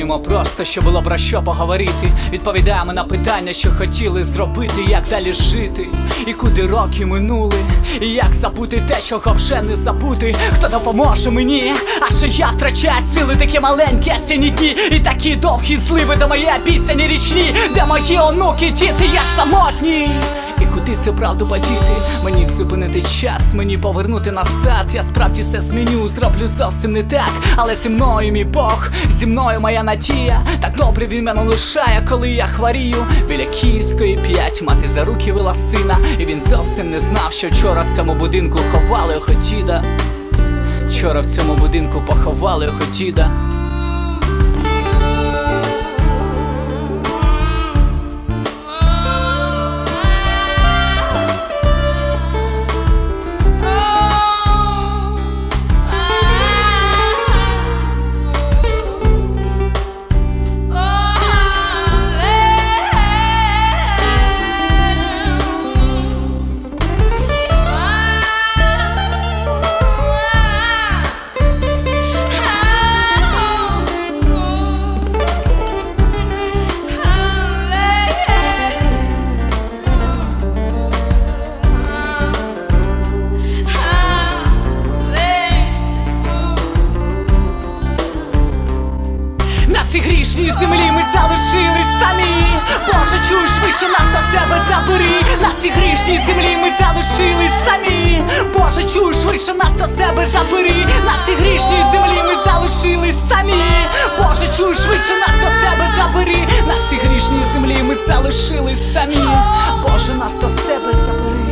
Говоримо просто, що було про що поговорити. Відповідаємо на питання, що хотіли зробити, як далі жити, і куди роки минули, і як забути те, чого вже не забути. Хто допоможе мені? А що я втрачаю сили, такі маленькі осінні дні, і такі довгі зливи, де мої обіцяні річні, де мої онуки, діти, я самотній. Куди цю правду подіти? Мені б зупинити час, мені повернути назад. Я справді все зміню, зроблю зовсім не так. Але зі мною мій Бог, зі мною моя надія. Так добре він мене лишає, коли я хворію. Біля Київської п'ять мати за руки вела сина. І він зовсім не знав, що вчора в цьому будинку ховали його діда. Вчора в цьому будинку поховали його діда. Цій грішній землі ми залишились самі. Боже, чуй швидше нас до себе забери. На цій грішній землі ми залишились самі. Боже, чуй швидше нас до себе забери. На цій грішній землі ми залишились самі. Боже, чуй швидше нас до себе забери. На цій грішній землі ми залишились самі. Боже, нас до себе забери.